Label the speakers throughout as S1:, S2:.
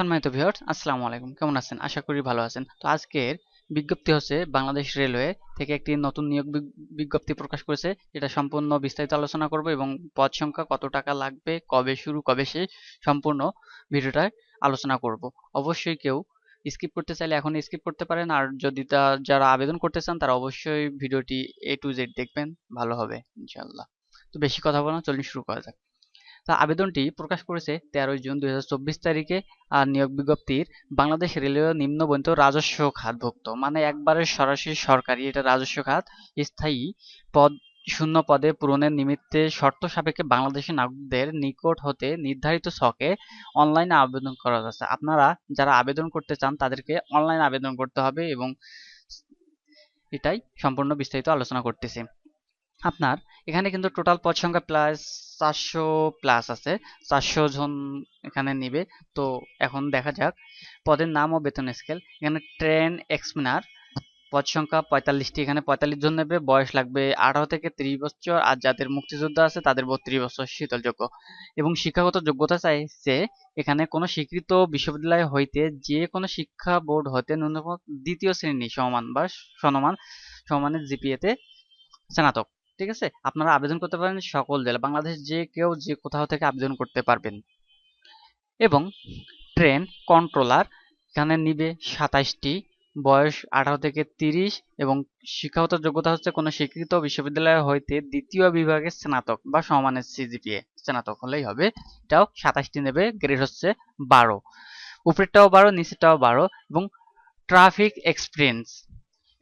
S1: সম্মানিত ভিউয়ার্স, আসসালামু আলাইকুম। কেমন আছেন? আশা করি ভালো আছেন। তো আজকের বিজ্ঞপ্তি হচ্ছে বাংলাদেশ রেলওয়ে থেকে একটি নতুন নিয়োগ বিজ্ঞপ্তি প্রকাশ করেছে এটা সম্পূর্ণ বিস্তারিত আলোচনা করব এবং পদ সংখ্যা, কত টাকা লাগবে, কবে শুরু, কবে শেষ, সম্পূর্ণ ভিডিওটায় আলোচনা করব। অবশ্যই কেউ স্কিপ করতে চাইলে এখন স্কিপ করতে পারেন, আর যদি তা যারা আবেদন করতে চান, তারা অবশ্যই ভিডিওটি এ টু জেড দেখবেন, ভালো হবে ইনশাল্লাহ তো বেশি কথা বলা চলুন শুরু করা যাক। আবেদনটি প্রকাশ করেছে তেরোই জুন দুই হাজার চব্বিশ তারিখে আর নিয়োগ বিজ্ঞপ্তির বাংলাদেশ রেলওয়ে নিম্নবন্ত রাজস্ব খাতভুক্ত। মানে একবারে সরাসরি সরকারি এটা রাজস্ব খাত, স্থায়ী পদ, শূন্য পদে পূরণের নিমিত্তে শর্ত সাপেক্ষে বাংলাদেশের নাগরিকদের নিকট হতে নির্ধারিত ছকে অনলাইনে আবেদন করা যাচ্ছে। আপনারা যারা আবেদন করতে চান তাদেরকে অনলাইনে আবেদন করতে হবে এবং এটাই সম্পূর্ণ বিস্তারিত আলোচনা করতেছি। আপনার, এখানে কিন্তু টোটাল পদ সংখ্যা প্লাস চারশো প্লাস আছে, চারশো জন এখানে নিবে। তো এখন দেখা যাক, পদের নাম ও বেতন স্কেল এখানে ট্রেন এক্সমিনার পদ সংখ্যা পঁয়তাল্লিশটি, এখানে পঁয়তাল্লিশ জন নেবে, বয়স লাগবে আঠারো থেকে ত্রিশ বছর, আর যাদের মুক্তিযোদ্ধা আছে তাদের বত্রিশ বছর শীতলযোগ্য। এবং শিক্ষাগত যোগ্যতা চাইছে, এখানে কোনো স্বীকৃত বিশ্ববিদ্যালয় হইতে যে কোনো শিক্ষা বোর্ড হতে ন্যূনতম দ্বিতীয় শ্রেণি সমান বা সমান সমানের জিপিএতে স্নাতক। ঠিক আছে? আপনারা আবেদন করতে পারেন সকল জেলা, বাংলাদেশ যে কেউ যে কোথাও থেকে আবেদন করতে পারবেন। এবং ট্রেন কন্ট্রোলার এখানে নিবে সাতাইশটি, বয়স আঠারো থেকে তিরিশ এবং শিক্ষাগত যোগ্যতা হচ্ছে কোনো স্বীকৃত বিশ্ববিদ্যালয় হইতে দ্বিতীয় বিভাগের স্নাতক বা সমানের সিজিপিএ স্নাতক হলেই হবে। এটাও সাতাশটি নেবে গ্রেড হচ্ছে বারো। উপরেরটাও বারো, নিচেরটাও বারো এবং ট্রাফিক এক্সপিরিয়েন্স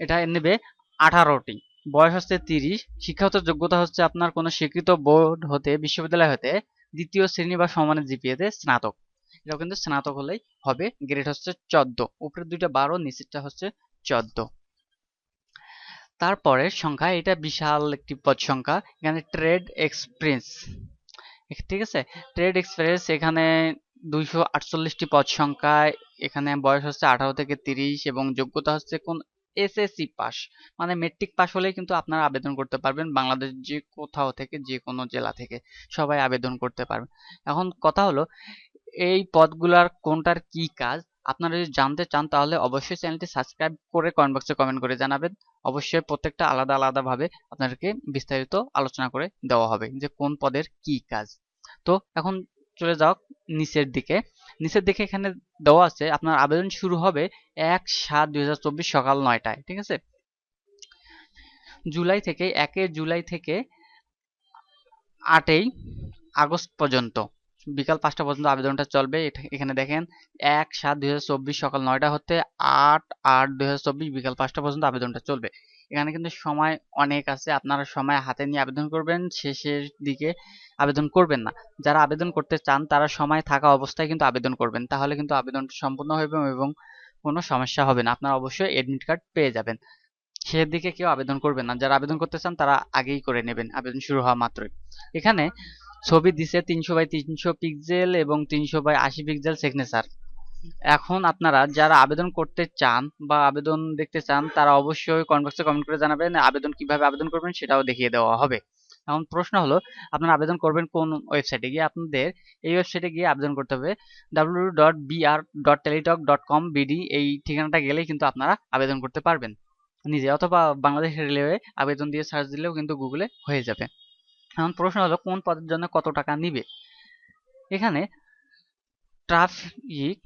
S1: এটা নেবে আঠারোটি। বয়স হচ্ছে তিরিশ। শিক্ষাগত যোগ্যতা হচ্ছে আপনার কোনো স্বীকৃত বোর্ড হতে, বিশ্ববিদ্যালয় হতে দ্বিতীয় শ্রেণি বা সমানের জিপিএতে স্নাতক। এটাও কিন্তু স্নাতক হলেই হবে। গ্রেড হচ্ছে চোদ্দ। উপরের দুইটা বারো, নিচেরটা হচ্ছে চোদ্দ। তারপরে সংখ্যা, এটা বিশাল একটি পদ সংখ্যা। এখানে ট্রেড এক্সপ্রেস ঠিক আছে? ট্রেড এক্সপ্রেস এখানে দুইশো আটচল্লিশটি পদ সংখ্যা। এখানে বয়স হচ্ছে আঠারো থেকে তিরিশ এবং যোগ্যতা হচ্ছে কোন এসএসসি পাস মানে মেট্রিক পাস হলেই কিন্তু আপনারা আবেদন করতে পারবেন বাংলাদেশ যে কোথাও থেকে, যে কোনো জেলা থেকে সবাই আবেদন করতে পারবেন এখন কথা হলো, এই পদগুলার কোনটার কি কাজ? আপনারা যদি জানতে চান তাহলে অবশ্যই চ্যানেলটি সাবস্ক্রাইব করে কমেন্ট বক্সে কমেন্ট করে জানাবেন। অবশ্যই প্রত্যেকটা আলাদা আলাদাভাবে আপনাদেরকে বিস্তারিত আলোচনা করে দেওয়া হবে যে কোন পদের কি কাজ। তো এখন চলে যাও নিচের দিকে। নিচের দিকে এখানে দেওয়া আছে, আপনার আবেদন শুরু হবে এক সাত দুই সকাল নয়টায়, ঠিক আছে? জুলাই থেকে, একে জুলাই থেকে আটই আগস্ট পর্যন্ত, বিকাল পাঁচটা পর্যন্ত আবেদনটা চলবে। এখানে দেখেন, এক সাত দুই সকাল নয়টা হতে আট আট দুই বিকাল পাঁচটা পর্যন্ত আবেদনটা চলবে। এখানে কিন্তু সময় অনেক আছে। আপনারা সময় হাতে নিয়ে আবেদন করবেন, শেষের দিকে আবেদন করবেন না। যারা আবেদন করতে চান, তারা সময় থাকা অবস্থায় কিন্তু আবেদন করবেন। তাহলে কিন্তু আবেদনটা সম্পূর্ণ হবে এবং কোনো সমস্যা হবে না। আপনারা অবশ্যই এডমিট কার্ড পেয়ে যাবেন। শেষের দিকে কেউ আবেদন করবেন না। যারা আবেদন করতে চান, তারা আগেই করে নেবেন। আবেদন শুরু হওয়া মাত্রই। এখানে ছবি দিছে তিনশো বাই তিনশো পিক্সেল এবং তিনশো বাই আশি পিক্সেল সিগনেচার এখন আপনারা যারা আবেদন করতে চান বা আবেদন দেখতে চান, তারা অবশ্যই বক্সে কমেন্ট করে জানাবেন, আবেদন কীভাবে আবেদন করবেন সেটাও দেখিয়ে দেওয়া হবে। এখন প্রশ্ন হলো, আপনারা আবেদন করবেন কোন ওয়েবসাইটে গিয়ে? আপনাদের এই ওয়েবসাইটে গিয়ে আবেদন করতে হবে W dot BR dot Teletalk dot com BD এই ঠিকানাটা গেলেই কিন্তু আপনারা আবেদন করতে পারবেন। নিজে অথবা বাংলাদেশ রেলওয়ে আবেদন দিয়ে সার্চ দিলেও কিন্তু গুগলে হয়ে যাবে। এখন প্রশ্ন হলো, কোন পদের জন্য কত টাকা নিবে? এখানে traffic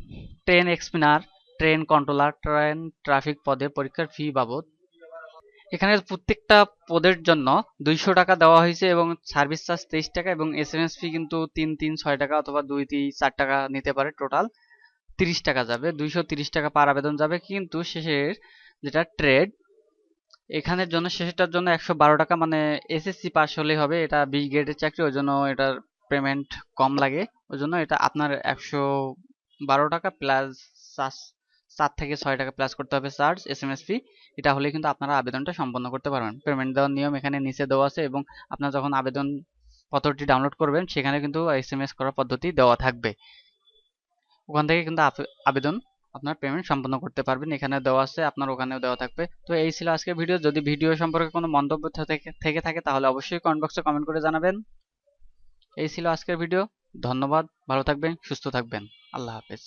S1: train examiner train controller train traffic পদে পরীক্ষার ফি বাবদ। এখানে প্রত্যেকটা পদের জন্য দুইশো টাকা দেওয়া হয়েছে এবং সার্ভিস চার্জ তেইশ টাকা এবং এস এম এস ফি কিন্তু তিন তিন, ছয় টাকা অথবা দুই, তিন, চার টাকা নিতে পারে টোটাল তিরিশ টাকা যাবে, দুইশো তিরিশ টাকা পার আবেদন যাবে কিন্তু শেষের যেটা ট্রেড এখানের জন্য শেষেরটার জন্য একশো বারো টাকা মানে এসএসসি পাস হলেই হবে, এটা বি গ্রেডের চাকরি, ওই জন্য এটার পেমেন্ট কম লাগে ওই জন্য এটা আপনার একশো বারো টাকা প্লাস চার থেকে ছয় টাকা প্লাস করতে হবে charge S M S fee এটা হলে কিন্তু আপনারা আবেদনটা সম্পন্ন করতে পারবেন। পেমেন্ট দেওয়ার নিয়ম এখানে নিচে দেওয়া আছে এবং আপনার যখন আবেদন পত্রটি ডাউনলোড করবেন, সেখানে কিন্তু এস এম এস করার পদ্ধতি দেওয়া থাকবে। ওখান থেকে কিন্তু আবেদন আপনার পেমেন্ট সম্পন্ন করতে পারবেন। এখানে দেওয়া আছে, আপনার ওখানেও দেওয়া থাকবে। তো এই ছিল আজকের ভিডিও। যদি ভিডিও সম্পর্কে কোনো মন্তব্য থেকে, থাকে তাহলে অবশ্যই কমেন্ট বক্সে কমেন্ট করে জানাবেন। এই ছিল আজকের ভিডিও ধন্যবাদ ভালো থাকবেন সুস্থ থাকবেন। আল্লাহ হাফেজ।